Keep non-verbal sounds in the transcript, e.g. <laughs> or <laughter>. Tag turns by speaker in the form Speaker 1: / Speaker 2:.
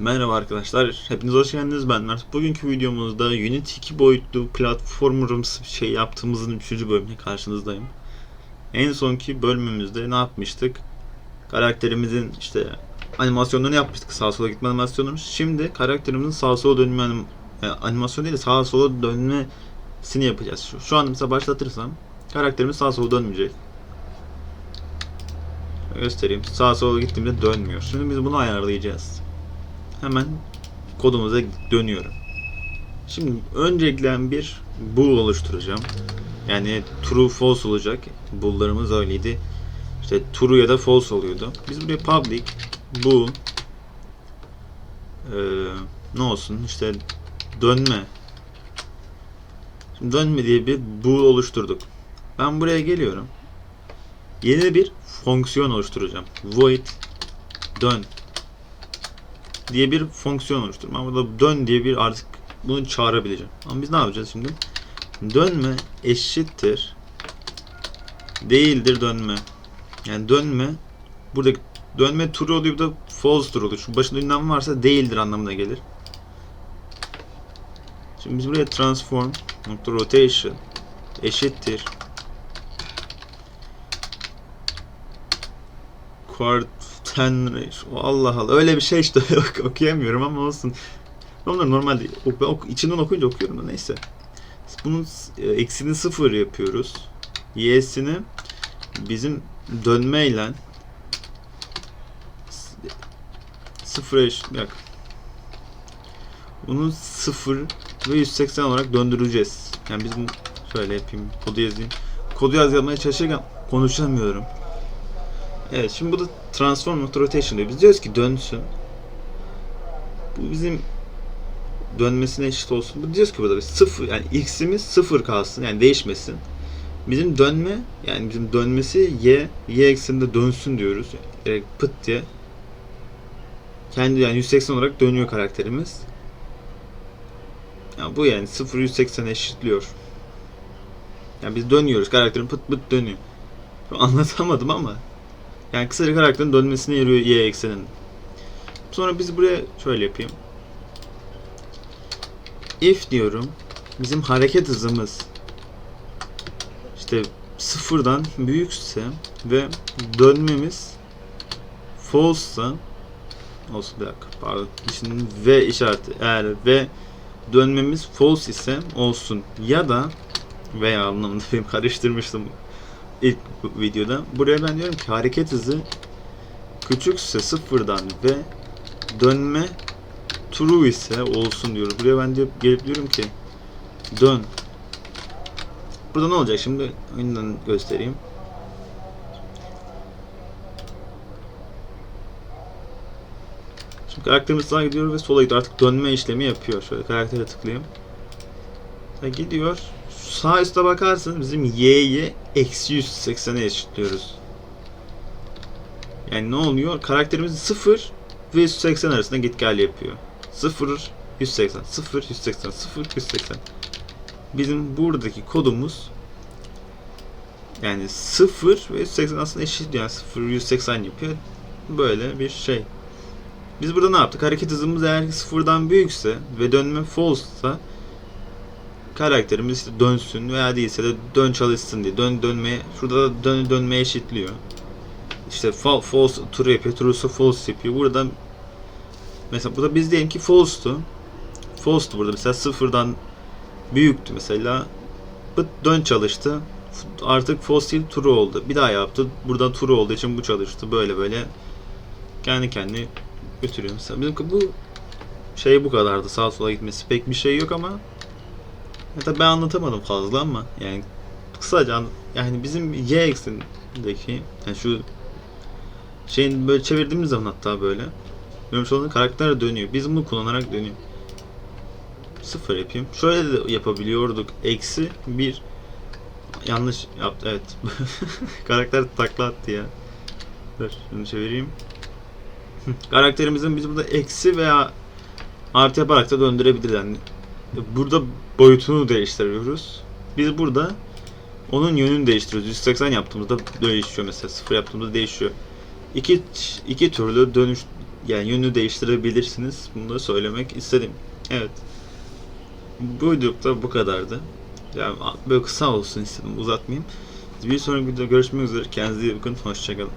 Speaker 1: Merhaba arkadaşlar, hepiniz hoş geldiniz. Ben Mert. Bugünkü videomuzda Unity 2 boyutlu platformerımsı bir şey yaptığımızın 3. bölümüne karşınızdayım. En sonki bölümümüzde ne yapmıştık? Karakterimizin işte animasyonlarını yapmıştık, sağa sola gitme animasyonlarını. Şimdi karakterimizin sağa sola dönme anim yani animasyon değil de sağa sola dönmesini yapacağız. Şu, şu an mesela başlatırsam karakterimiz sağa sola dönmeyecek. Göstereyim. Sağa sola gittiğimde dönmüyor. Şimdi biz bunu ayarlayacağız hemen kodumuza dönüyorum. Şimdi öncelikle bir bool oluşturacağım. Yani true false olacak. Bool'larımız öyleydi. İşte true ya da false oluyordu. Biz buraya public bool ee, ne olsun işte dönme Şimdi dönme diye bir bool oluşturduk. Ben buraya geliyorum. Yeni bir fonksiyon oluşturacağım. Void dön diye bir fonksiyon oluştururum. Ama burada dön diye bir artık bunu çağırabileceğim. Ama biz ne yapacağız şimdi? Dönme eşittir değildir dönme. Yani dönme buradaki dönme true oluyor da false true oluyor. Şu başında ünlem varsa değildir anlamına gelir. Şimdi biz buraya transform nokta rotation eşittir quartan Allah Allah öyle bir şey işte <laughs> ok- okuyamıyorum ama olsun. Onlar normalde ben ok- içinden okuyunca okuyorum da neyse. Bunun e, eksini sıfır yapıyoruz. Y'sini bizim dönmeyle sıfır eş yak. Bunu sıfır ve 180 olarak döndüreceğiz. Yani biz bunu şöyle yapayım. Kodu yazayım. Kodu yazmaya çalışırken konuşamıyorum. Evet şimdi bu da transform nokta rotation diyor. Biz diyoruz ki dönsün. Bu bizim dönmesine eşit olsun. Bu diyoruz ki burada bir sıfır yani x'imiz sıfır kalsın yani değişmesin. Bizim dönme yani bizim dönmesi y y ekseninde dönsün diyoruz. Direkt pıt diye. Kendi yani 180 olarak dönüyor karakterimiz. Yani bu yani 0 180 eşitliyor. Yani biz dönüyoruz. Karakterin pıt pıt dönüyor. Anlatamadım ama yani kısaca karakterin dönmesine yarıyor y eksenin. Sonra biz buraya şöyle yapayım. If diyorum. Bizim hareket hızımız işte sıfırdan büyükse ve dönmemiz false'sa olsun bir dakika pardon şimdi v işareti eğer ve dönmemiz false ise olsun ya da veya anlamında <laughs> benim karıştırmıştım ilk videoda. Buraya ben diyorum ki hareket hızı küçükse sıfırdan ve dönme true ise olsun diyorum. Buraya ben diyor, gelip diyorum ki dön. Burada ne olacak şimdi? Önden göstereyim. Şimdi karakterimiz sağa gidiyor ve sola gidiyor. Artık dönme işlemi yapıyor. Şöyle karaktere tıklayayım. Ya gidiyor. Sağ üstte bakarsın bizim y'yi eksi 180'e eşitliyoruz. Yani ne oluyor? Karakterimiz 0 ve 180 arasında git gel yapıyor. 0 180 0 180 0 180. Bizim buradaki kodumuz yani 0 ve 180 aslında eşit yani 0 180 yapıyor. Böyle bir şey. Biz burada ne yaptık? Hareket hızımız eğer ki sıfırdan büyükse ve dönme false'sa karakterimiz işte dönsün veya değilse de dön çalışsın diye dön dönmeye şurada da dön dönmeye eşitliyor. İşte fa- false true yapıyor, true'sa false yapıyor. Burada mesela burada biz diyelim ki false'tu. False'tu burada mesela sıfırdan büyüktü mesela. Bu dön çalıştı. Artık false değil true oldu. Bir daha yaptı. Burada true olduğu için bu çalıştı. Böyle böyle kendi kendine götürüyor mesela. Bizim bu şey bu kadardı. Sağa sola gitmesi pek bir şey yok ama tabii ben anlatamadım fazla ama yani kısaca an- yani bizim y eksenindeki yani şu şeyin böyle çevirdiğimiz zaman hatta böyle görmüş olduğunuz karakter dönüyor. Biz bunu kullanarak dönüyor. Sıfır yapayım. Şöyle de yapabiliyorduk. Eksi bir yanlış yaptı evet. <laughs> karakter takla attı ya. Dur şunu çevireyim. Karakterimizin biz burada eksi veya artı yaparak da döndürebiliriz. Yani burada boyutunu değiştiriyoruz. Biz burada onun yönünü değiştiriyoruz. 180 yaptığımızda değişiyor mesela. 0 yaptığımızda değişiyor. İki, iki türlü dönüş yani yönünü değiştirebilirsiniz. Bunu da söylemek istedim. Evet. Bu videoda bu kadardı. Yani böyle kısa olsun istedim uzatmayayım. Bir sonraki videoda görüşmek üzere. Kendinize iyi bakın. Hoşçakalın.